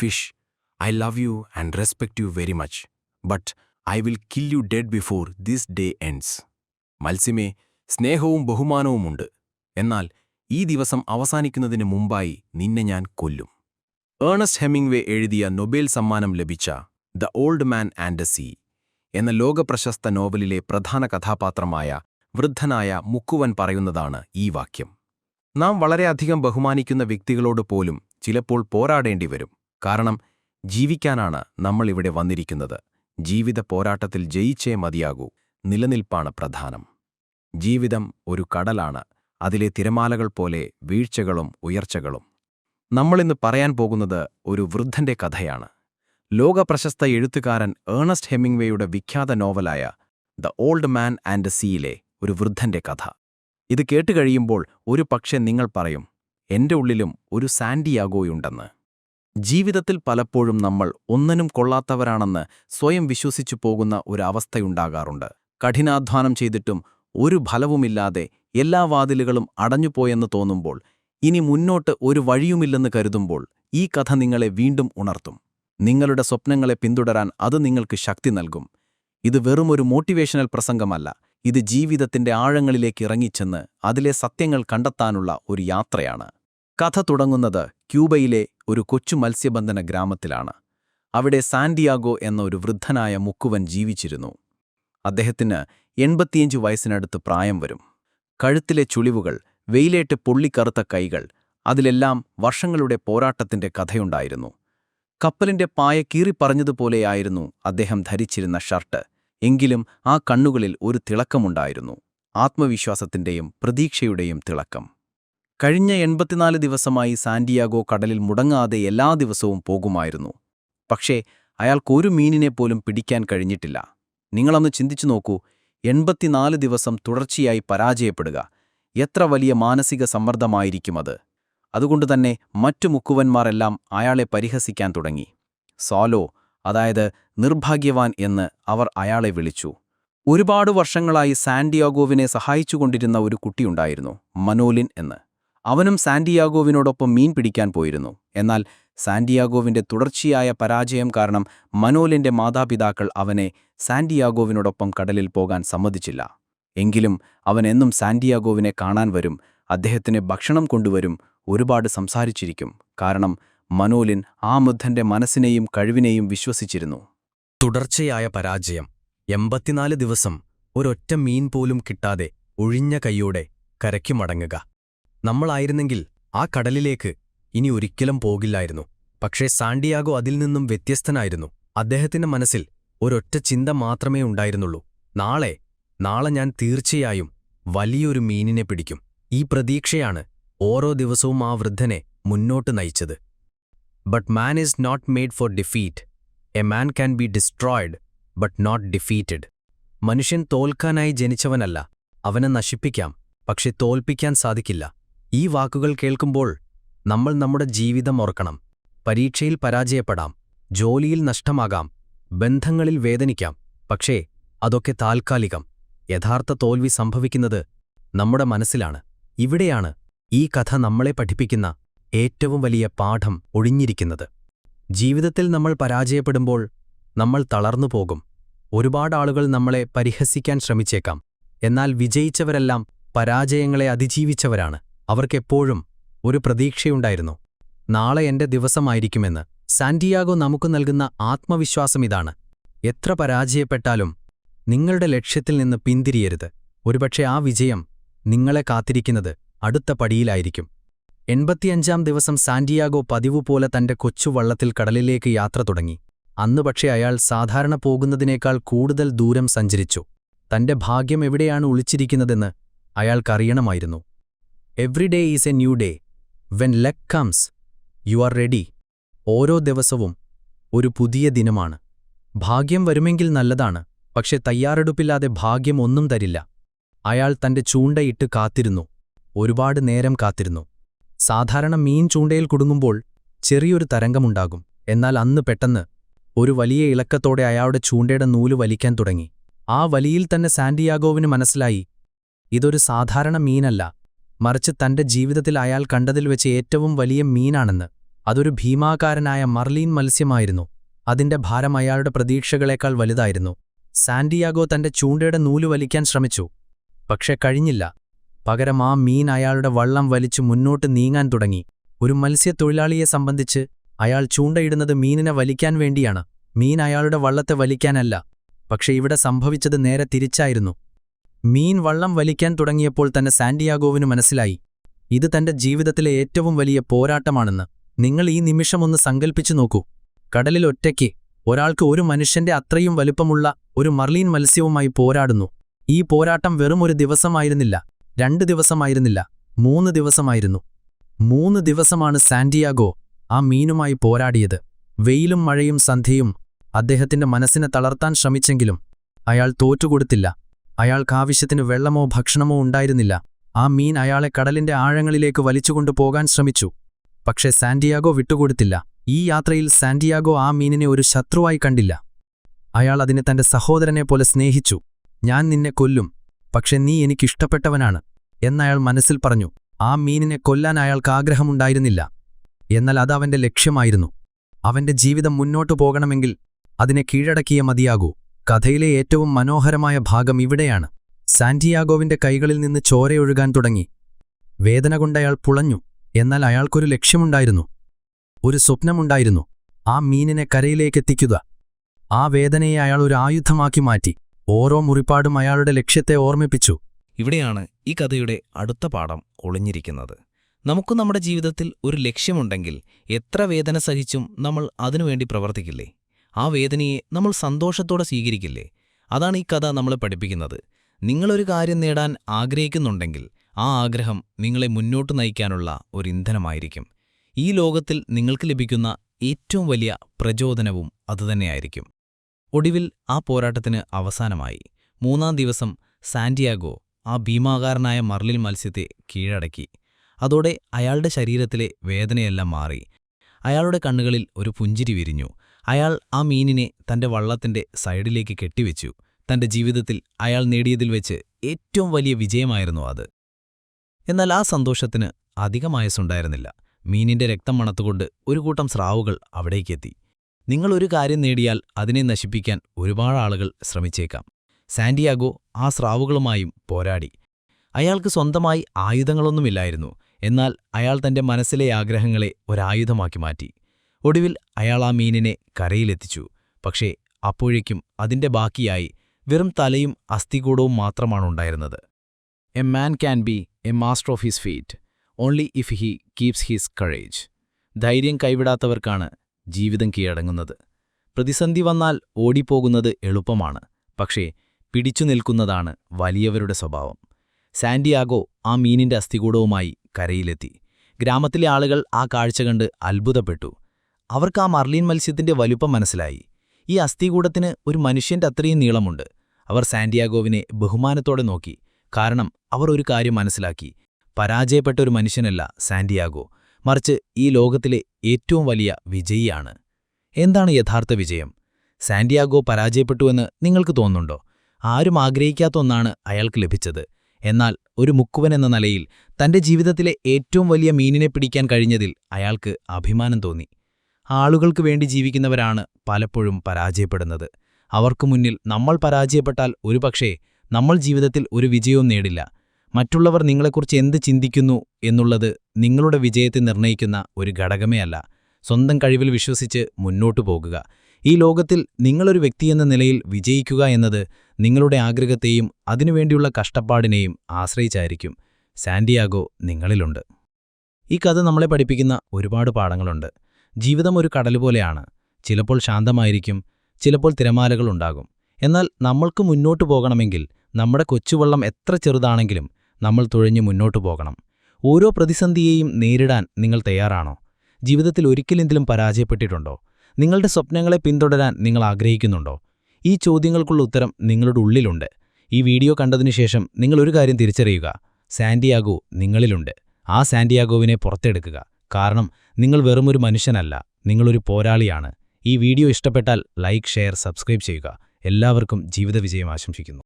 Fish I love you and respect you very much but I will kill you dead before this day ends മത്സ്യമേ സ്നേഹവും ബഹുമാനവുമുണ്ട് എന്നാൽ ഈ ദിവസം അവസാനിക്കുന്നതിന് മുമ്പായി നിന്നെ ഞാൻ കൊല്ലും. ഏണസ്റ്റ് ഹെമിംഗ്വേ എഴുതിയ നൊബേൽ സമ്മാനം ലഭിച്ച the old man and sea എന്ന ലോകപ്രശസ്ത നോവലിലെ പ്രധാന കഥാപാത്രമായ വൃദ്ധനായ മുക്കുവൻ പറയുന്നതാണ് ഈ വാക്യം. നാം വളരെയധികം ബഹുമാനിക്കുന്ന വ്യക്തികളോട് പോലും ചിലപ്പോൾ പോരാടേണ്ടി വരും കാരണം ജീവിക്കാനാണ് നമ്മൾ ഇവിടെ വന്നിരിക്കുന്നത്. ജീവിത പോരാട്ടത്തിൽ ജയിച്ചേ മതിയാകൂ. നിലനിൽപ്പാണ് പ്രധാനം. ജീവിതം ഒരു കടലാണ്. അതിലെ തിരമാലകൾ പോലെ വീഴ്ചകളും ഉയർച്ചകളും. നമ്മളിന്ന് പറയാൻ പോകുന്നത് ഒരു വൃദ്ധന്റെ കഥയാണ്. ലോകപ്രശസ്ത എഴുത്തുകാരൻ ഏണസ്റ്റ് ഹെമിംഗ്വേയുടെ വിഖ്യാത നോവലായ ദ ഓൾഡ് മാൻ ആൻഡ് സീയിലെ ഒരു വൃദ്ധന്റെ കഥ. ഇത് കേട്ടുകഴിയുമ്പോൾ ഒരു പക്ഷേ നിങ്ങൾ പറയും എന്റെ ഉള്ളിലും ഒരു സാൻഡിയാഗോയുണ്ടെന്ന്. ജീവിതത്തിൽ പലപ്പോഴും നമ്മൾ ഒന്നിനും കൊള്ളാത്തവരാണെന്ന് സ്വയം വിശ്വസിച്ചു പോകുന്ന ഒരു അവസ്ഥയുണ്ടാകാറുണ്ട്. കഠിനാധ്വാനം ചെയ്തിട്ടും ഒരു ഫലവുമില്ലാതെ എല്ലാ വാതിലുകളും അടഞ്ഞുപോയെന്ന് തോന്നുമ്പോൾ ഇനി മുന്നോട്ട് ഒരു വഴിയുമില്ലെന്ന് കരുതുമ്പോൾ ഈ കഥ നിങ്ങളെ വീണ്ടും ഉണർത്തും. നിങ്ങളുടെ സ്വപ്നങ്ങളെ പിന്തുടരാൻ അത് നിങ്ങൾക്ക് ശക്തി നൽകും. ഇത് വെറുമൊരു മോട്ടിവേഷണൽ പ്രസംഗമല്ല ഇത് ജീവിതത്തിന്റെ ആഴങ്ങളിലേക്ക് ഇറങ്ങിച്ചെന്ന് അതിലെ സത്യങ്ങൾ കണ്ടെത്താനുള്ള ഒരു യാത്രയാണ്. കഥ തുടങ്ങുന്നത് ക്യൂബയിലെ ഒരു കൊച്ചു മത്സ്യബന്ധന ഗ്രാമത്തിലാണ്. അവിടെ സാൻഡിയാഗോ എന്ന ഒരു വൃദ്ധനായ മുക്കുവൻ ജീവിച്ചിരുന്നു. അദ്ദേഹത്തിന് എൺപത്തിയഞ്ച് വയസ്സിനടുത്ത് പ്രായം വരും. കഴുത്തിലെ ചുളിവുകൾ വെയിലേറ്റ് പൊള്ളിക്കറുത്ത കൈകൾ അതിലെല്ലാം വർഷങ്ങളുടെ പോരാട്ടത്തിന്റെ കഥയുണ്ടായിരുന്നു. കപ്പലിന്റെ പായ കീറിപ്പറഞ്ഞതുപോലെയായിരുന്നു അദ്ദേഹം ധരിച്ചിരുന്ന ഷർട്ട്. എങ്കിലും ആ കണ്ണുകളിൽ ഒരു തിളക്കമുണ്ടായിരുന്നു. ആത്മവിശ്വാസത്തിന്റെയും പ്രതീക്ഷയുടെയും തിളക്കം. കഴിഞ്ഞ എൺപത്തിനാല് ദിവസമായി സാന്റിയാഗോ കടലിൽ മുടങ്ങാതെ എല്ലാ ദിവസവും പോകുമായിരുന്നു. പക്ഷേ അയാൾക്കൊരു മീനിനെ പോലും പിടിക്കാൻ കഴിഞ്ഞിട്ടില്ല. നിങ്ങളൊന്ന് ചിന്തിച്ചു നോക്കൂ എൺപത്തിനാല് ദിവസം തുടർച്ചയായി പരാജയപ്പെടുക. എത്ര വലിയ മാനസിക സമ്മർദ്ദമായിരിക്കുമത് അതുകൊണ്ടുതന്നെ മറ്റു മുക്കുവന്മാരെല്ലാം അയാളെ പരിഹസിക്കാൻ തുടങ്ങി. സോലോ അതായത് നിർഭാഗ്യവാൻ എന്ന് അവർ അയാളെ വിളിച്ചു. ഒരുപാട് വർഷങ്ങളായി സാന്റിയാഗോവിനെ സഹായിച്ചുകൊണ്ടിരുന്ന ഒരു കുട്ടിയുണ്ടായിരുന്നു മനോലിൻ എന്ന്. അവനും സാന്റിയാഗോവിനോടൊപ്പം മീൻ പിടിക്കാൻ പോയിരുന്നു. എന്നാൽ സാന്റിയാഗോവിന്റെ തുടർച്ചയായ പരാജയം കാരണം മനോലിന്റെ മാതാപിതാക്കൾ അവനെ സാന്റിയാഗോവിനോടൊപ്പം കടലിൽ പോകാൻ സമ്മതിച്ചില്ല. എങ്കിലും അവൻ എന്നും സാന്റിയാഗോവിനെ കാണാൻ വരും അദ്ദേഹത്തിന് ഭക്ഷണം കൊണ്ടുവരും ഒരുപാട് സംസാരിച്ചിരിക്കും. കാരണം മനോലിൻ ആ മുദ്ധന്റെ മനസ്സിനെയും കഴിവിനെയും വിശ്വസിച്ചിരുന്നു. തുടർച്ചയായ പരാജയം എൺപത്തിനാല് ദിവസം ഒരൊറ്റ മീൻ പോലും കിട്ടാതെ ഒഴിഞ്ഞ കൈയോടെ കരയ്ക്കു മടങ്ങുക. നമ്മളായിരുന്നെങ്കിൽ ആ കടലിലേക്ക് ഇനി ഒരിക്കലും പോകില്ലായിരുന്നു. പക്ഷേ സാണ്ടിയാഗോ അതിൽ നിന്നും വ്യത്യസ്തനായിരുന്നു. അദ്ദേഹത്തിന്റെ മനസ്സിൽ ഒരൊറ്റ ചിന്ത മാത്രമേ ഉണ്ടായിരുന്നുള്ളൂ. നാളെ നാളെ ഞാൻ തീർച്ചയായും വലിയൊരു മീനിനെ പിടിക്കും. ഈ പ്രതീക്ഷയാണ് ഓരോ ദിവസവും ആ വൃദ്ധനെ മുന്നോട്ട് നയിച്ചത്. But man is not made for defeat a man can be destroyed but not defeated മനുഷ്യൻ തോൽക്കാനായി ജനിച്ചവനല്ല. അവനെ നശിപ്പിക്കാം പക്ഷെ തോൽപ്പിക്കാൻ സാധിക്കില്ല. ഈ വാക്കുകൾ കേൾക്കുമ്പോൾ നമ്മൾ നമ്മുടെ ജീവിതം ഓർക്കണം. പരീക്ഷയിൽ പരാജയപ്പെടാം. ജോലിയിൽ നഷ്ടമാകാം. ബന്ധങ്ങളിൽ വേദനിക്കാം. പക്ഷേ അതൊക്കെ താൽക്കാലികം. യഥാർത്ഥ തോൽവി സംഭവിക്കുന്നത് നമ്മുടെ മനസ്സിലാണ്. ഇവിടെയാണ് ഈ കഥ നമ്മളെ പഠിപ്പിക്കുന്ന ഏറ്റവും വലിയ പാഠം ഒഴിഞ്ഞിരിക്കുന്നത്. ജീവിതത്തിൽ നമ്മൾ പരാജയപ്പെടുമ്പോൾ നമ്മൾ തളർന്നുപോകും ഒരുപാട് ആളുകൾ നമ്മളെ പരിഹസിക്കാൻ ശ്രമിച്ചേക്കാം. എന്നാൽ വിജയിച്ചവരെല്ലാം പരാജയങ്ങളെ അതിജീവിച്ചവരാണ്. അവർക്കെപ്പോഴും ഒരു പ്രതീക്ഷയുണ്ടായിരുന്നു. നാളെ എന്റെ ദിവസമായിരിക്കുമെന്ന് സാന്റിയാഗോ നമുക്ക് നൽകുന്ന ആത്മവിശ്വാസം ഇതാണ്. എത്ര പരാജയപ്പെട്ടാലും നിങ്ങളുടെ ലക്ഷ്യത്തിൽ നിന്ന് പിന്തിരിയരുത്. ഒരുപക്ഷെ ആ വിജയം നിങ്ങളെ കാത്തിരിക്കുന്നത് അടുത്ത പടിയിലായിരിക്കും. എൺപത്തിയഞ്ചാം ദിവസം സാന്റിയാഗോ പതിവുപോലെ തന്റെ കൊച്ചുവള്ളത്തിൽ കടലിലേക്ക് യാത്ര തുടങ്ങി. അന്ന് പക്ഷേ അയാൾ സാധാരണ പോകുന്നതിനേക്കാൾ കൂടുതൽ ദൂരം സഞ്ചരിച്ചു. തന്റെ ഭാഗ്യം എവിടെയാണ് ഒളിച്ചിരിക്കുന്നതെന്ന് അയാൾക്കറിയണമായിരുന്നു. Every day is a new day when luck comes you are ready ഓരോ ദിവസവും ഒരു പുതിയ ദിനമാണ്. ഭാഗ്യം വരുമെങ്കിൽ നല്ലതാണ് പക്ഷെ തയ്യാറെടുപ്പില്ലാതെ ഭാഗ്യം ഒന്നും തരില്ല. അയാൾ തന്റെ ചൂണ്ടയിട്ട് കാത്തിരുന്നു. ഒരുപാട് നേരം കാത്തിരുന്നു. സാധാരണ മീൻ ചൂണ്ടയിൽ കുടുങ്ങുമ്പോൾ ചെറിയൊരു തരംഗമുണ്ടാകും. എന്നാൽ അന്ന് പെട്ടെന്ന് ഒരു വലിയ ഇളക്കത്തോടെ അയാളുടെ ചൂണ്ടയുടെ നൂൽ വലിക്കാൻ തുടങ്ങി. ആ വലിയിൽ തന്നെ സാന്റിയാഗോവിന് മനസ്സിലായി ഇതൊരു സാധാരണ മീനല്ല. മറിച്ച് തന്റെ ജീവിതത്തിൽ അയാൾ കണ്ടതിൽ വെച്ച് ഏറ്റവും വലിയ മീനാണെന്ന്. അതൊരു ഭീമാകാരനായ മർലീൻ മത്സ്യമായിരുന്നു. അതിന്റെ ഭാരം അയാളുടെ പ്രതീക്ഷകളേക്കാൾ വലുതായിരുന്നു. സാന്റിയാഗോ തന്റെ ചൂണ്ടയുടെ നൂൽ വലിക്കാൻ ശ്രമിച്ചു. പക്ഷെ കഴിഞ്ഞില്ല. പകരം ആ മീൻ അയാളുടെ വള്ളം വലിച്ചു മുന്നോട്ട് നീങ്ങാൻ തുടങ്ങി. ഒരു മത്സ്യത്തൊഴിലാളിയെ സംബന്ധിച്ച് അയാൾ ചൂണ്ടയിടുന്നത് മീനിനെ വലിക്കാൻ വേണ്ടിയാണ്. മീൻ അയാളുടെ വള്ളത്തെ വലിക്കാനല്ല. പക്ഷെ ഇവിടെ സംഭവിച്ചത് നേരെ തിരിച്ചായിരുന്നു. മീൻ വള്ളം വലിക്കാൻ തുടങ്ങിയപ്പോൾ തന്നെ സാൻഡിയാഗോവിന് മനസ്സിലായി. ഇത് തന്റെ ജീവിതത്തിലെ ഏറ്റവും വലിയ പോരാട്ടമാണെന്ന്. നിങ്ങൾ ഈ നിമിഷമൊന്ന് സങ്കൽപ്പിച്ചു നോക്കൂ. കടലിൽ ഒറ്റയ്ക്ക് ഒരാൾക്ക് ഒരു മനുഷ്യന്റെ അത്രയും വലുപ്പമുള്ള ഒരു മർലീൻ മത്സ്യവുമായി പോരാടുന്നു. ഈ പോരാട്ടം വെറും ഒരു ദിവസമായിരുന്നില്ല. രണ്ട് ദിവസമായിരുന്നില്ല. മൂന്ന് ദിവസമായിരുന്നു. മൂന്ന് ദിവസമാണ് സാന്റിയാഗോ ആ മീനുമായി പോരാടിയത്. വെയിലും മഴയും സന്ധ്യയും അദ്ദേഹത്തിന്റെ മനസ്സിനെ തളർത്താൻ ശ്രമിച്ചെങ്കിലും അയാൾ തോറ്റുകൊടുത്തില്ല. അയാൾക്കാവശ്യത്തിന് വെള്ളമോ ഭക്ഷണമോ ഉണ്ടായിരുന്നില്ല. ആ മീൻ അയാളെ കടലിന്റെ ആഴങ്ങളിലേക്ക് വലിച്ചുകൊണ്ടു പോകാൻ ശ്രമിച്ചു. പക്ഷേ സാന്റിയാഗോ വിട്ടുകൊടുത്തില്ല. ഈ യാത്രയിൽ സാന്റിയാഗോ ആ മീനിനെ ഒരു ശത്രുവായി കണ്ടില്ല. അയാൾ അതിനെ തന്റെ സഹോദരനെ പോലെ സ്നേഹിച്ചു. ഞാൻ നിന്നെ കൊല്ലും. പക്ഷെ നീ എനിക്കിഷ്ടപ്പെട്ടവനാണ്. എന്നയാൾ മനസ്സിൽ പറഞ്ഞു. ആ മീനിനെ കൊല്ലാൻ അയാൾക്ക് ആഗ്രഹമുണ്ടായിരുന്നില്ല. എന്നാൽ അതവന്റെ ലക്ഷ്യമായിരുന്നു. അവന്റെ ജീവിതം മുന്നോട്ടു പോകണമെങ്കിൽ അതിനെ കീഴടക്കിയ മതിയാകൂ. കഥയിലെ ഏറ്റവും മനോഹരമായ ഭാഗം ഇവിടെയാണ്. സാന്റിയാഗോവിന്റെ കൈകളിൽ നിന്ന് ചോരയൊഴുകാൻ തുടങ്ങി. വേദന കൊണ്ടയാൾ പുളഞ്ഞു. എന്നാൽ അയാൾക്കൊരു ലക്ഷ്യമുണ്ടായിരുന്നു. ഒരു സ്വപ്നമുണ്ടായിരുന്നു. ആ മീനിനെ കരയിലേക്കെത്തിക്കുക. ആ വേദനയെ അയാൾ ഒരു ആയുധമാക്കി മാറ്റി. ഓരോ മുറിപ്പാടും അയാളുടെ ലക്ഷ്യത്തെ ഓർമ്മിപ്പിച്ചു. ഇവിടെയാണ് ഈ കഥയുടെ അടുത്ത പാഠം ഒളിഞ്ഞിരിക്കുന്നത്. നമുക്ക് നമ്മുടെ ജീവിതത്തിൽ ഒരു ലക്ഷ്യമുണ്ടെങ്കിൽ എത്ര വേദന സഹിച്ചും നമ്മൾ അതിനുവേണ്ടി പ്രവർത്തിക്കില്ലേ? ആ വേദനയെ നമ്മൾ സന്തോഷത്തോടെ സ്വീകരിക്കില്ലേ? അതാണ് ഈ കഥ നമ്മളെ പഠിപ്പിക്കുന്നത്. നിങ്ങളൊരു കാര്യം നേടാൻ ആഗ്രഹിക്കുന്നുണ്ടെങ്കിൽ ആ ആഗ്രഹം നിങ്ങളെ മുന്നോട്ട് നയിക്കാനുള്ള ഒരു ഇന്ധനമായിരിക്കും. ഈ ലോകത്തിൽ നിങ്ങൾക്ക് ലഭിക്കുന്ന ഏറ്റവും വലിയ പ്രചോദനവും അതുതന്നെയായിരിക്കും ഒടുവിൽ ആ പോരാട്ടത്തിന് അവസാനമായി. മൂന്നാം ദിവസം സാന്റിയാഗോ ആ ഭീമാകാരനായ മർലിൻ മത്സ്യത്തെ കീഴടക്കി. അതോടെ അയാളുടെ ശരീരത്തിലെ വേദനയെല്ലാം മാറി. അയാളുടെ കണ്ണുകളിൽ ഒരു പുഞ്ചിരി വിരിഞ്ഞു. അയാൾ ആ മീനിനെ തന്റെ വള്ളത്തിന്റെ സൈഡിലേക്ക് കെട്ടിവെച്ചു. തന്റെ ജീവിതത്തിൽ അയാൾ നേടിയതിൽ വെച്ച് ഏറ്റവും വലിയ വിജയമായിരുന്നു അത്. എന്നാൽ ആ സന്തോഷത്തിന് അധികമായസുണ്ടായിരുന്നില്ല മീനിന്റെ രക്തം മണത്തുകൊണ്ട് ഒരു കൂട്ടം സ്രാവുകൾ അവിടേക്കെത്തി നിങ്ങളൊരു കാര്യം നേടിയാൽ അതിനെ നശിപ്പിക്കാൻ ഒരുപാട് ആളുകൾ ശ്രമിച്ചേക്കാം. സാന്റിയാഗോ ആ സ്രാവുകളുമായും പോരാടി. അയാൾക്ക് സ്വന്തമായി ആയുധങ്ങളൊന്നുമില്ലായിരുന്നു. എന്നാൽ അയാൾ തന്റെ മനസ്സിലെ ആഗ്രഹങ്ങളെ ഒരായുധമാക്കി മാറ്റി. ഒടുവിൽ അയാൾ ആ മീനിനെ കരയിലെത്തിച്ചു. പക്ഷേ അപ്പോഴേക്കും അതിന്റെ ബാക്കിയായി വെറും തലയും അസ്ഥികൂടവും മാത്രമാണ് ഉണ്ടായിരുന്നത്. A man can be a master of his feet only if he keeps his courage ധൈര്യം കൈവിടാത്തവർക്കാണ് ജീവിതം കീഴടങ്ങുന്നത്. പ്രതിസന്ധി വന്നാൽ ഓടിപ്പോകുന്നത് എളുപ്പമാണ് പക്ഷേ പിടിച്ചു നിൽക്കുന്നതാണ് വലിയവരുടെ സ്വഭാവം. സാന്റിയാഗോ ആ മീനിന്റെ അസ്ഥികൂടവുമായി കരയിലെത്തി. ഗ്രാമത്തിലെ ആളുകൾ ആ കാഴ്ച കണ്ട് അത്ഭുതപ്പെട്ടു. അവർക്ക് ആ മർലീൻ മത്സ്യത്തിന്റെ വലുപ്പം മനസ്സിലായി. ഈ അസ്ഥികൂടത്തിന് ഒരു മനുഷ്യന്റെ അത്രയും നീളമുണ്ട്. അവർ സാന്റിയാഗോവിനെ ബഹുമാനത്തോടെ നോക്കി. കാരണം അവർ ഒരു കാര്യം മനസ്സിലാക്കി. പരാജയപ്പെട്ട ഒരു മനുഷ്യനല്ല സാന്റിയാഗോ. മറിച്ച് ഈ ലോകത്തിലെ ഏറ്റവും വലിയ വിജയിയാണ്. എന്താണ് യഥാർത്ഥ വിജയം? സാന്റിയാഗോ പരാജയപ്പെട്ടുവെന്ന് നിങ്ങൾക്ക് തോന്നുന്നുണ്ടോ? ആരും ആഗ്രഹിക്കാത്ത ഒന്നാണ് അയാൾക്ക് ലഭിച്ചത്. എന്നാൽ ഒരു മുക്കുവൻ എന്ന നിലയിൽ തന്റെ ജീവിതത്തിലെ ഏറ്റവും വലിയ മീനിനെ പിടിക്കാൻ കഴിഞ്ഞതിൽ അയാൾക്ക് അഭിമാനം തോന്നി. ആളുകൾക്ക് വേണ്ടി ജീവിക്കുന്നവരാണ് പലപ്പോഴും പരാജയപ്പെടുന്നത്. അവർക്കു മുന്നിൽ നമ്മൾ പരാജയപ്പെട്ടാൽ ഒരുപക്ഷേ നമ്മൾ ജീവിതത്തിൽ ഒരു വിജയവും നേടില്ല. മറ്റുള്ളവർ നിങ്ങളെക്കുറിച്ച് എന്ത് ചിന്തിക്കുന്നു എന്നുള്ളത് നിങ്ങളുടെ വിജയത്തെ നിർണയിക്കുന്ന ഒരു ഘടകമേ അല്ല. സ്വന്തം കഴിവിൽ വിശ്വസിച്ച് മുന്നോട്ടു പോകുക. ഈ ലോകത്തിൽ നിങ്ങളൊരു വ്യക്തിയെന്ന നിലയിൽ വിജയിക്കുക എന്നത് നിങ്ങളുടെ ആഗ്രഹത്തെയും അതിനുവേണ്ടിയുള്ള കഷ്ടപ്പാടിനെയും ആശ്രയിച്ചായിരിക്കും. സാന്റിയാഗോ നിങ്ങളിലുണ്ട്. ഈ കഥ നമ്മളെ പഠിപ്പിക്കുന്ന ഒരുപാട് പാഠങ്ങളുണ്ട്. ജീവിതം ഒരു കടൽ പോലെയാണ് ചിലപ്പോൾ ശാന്തമായിരിക്കും ചിലപ്പോൾ തിരമാലകൾ ഉണ്ടാകും. എന്നാൽ നമ്മൾക്ക് മുന്നോട്ടു പോകണമെങ്കിൽ നമ്മുടെ കൊച്ചുവള്ളം എത്ര ചെറുതാണെങ്കിലും നമ്മൾ തുഴഞ്ഞു മുന്നോട്ടു പോകണം. ഓരോ പ്രതിസന്ധിയെയും നേരിടാൻ നിങ്ങൾ തയ്യാറാണോ? ജീവിതത്തിൽ ഒരിക്കലെങ്കിലും പരാജയപ്പെട്ടിട്ടുണ്ടോ? നിങ്ങളുടെ സ്വപ്നങ്ങളെ പിന്തുടരാൻ നിങ്ങൾ ആഗ്രഹിക്കുന്നുണ്ടോ? ഈ ചോദ്യങ്ങൾക്കുള്ള ഉത്തരം നിങ്ങളുടെ ഉള്ളിലുണ്ട്. ഈ വീഡിയോ കണ്ടതിനുശേഷം നിങ്ങൾ ഒരു കാര്യം തിരിച്ചറിയുക. സാൻഡിയാഗോ നിങ്ങളിലുണ്ട്. ആ സാൻഡിയാഗോവിനെ പുറത്തെടുക്കുക. കാരണം നിങ്ങൾ വെറുമൊരു മനുഷ്യനല്ല നിങ്ങളൊരു പോരാളിയാണ്. ഈ വീഡിയോ ഇഷ്ടപ്പെട്ടാൽ ലൈക്ക് ഷെയർ സബ്സ്ക്രൈബ് ചെയ്യുക. എല്ലാവർക്കും ജീവിത വിജയം ആശംസിക്കുന്നു.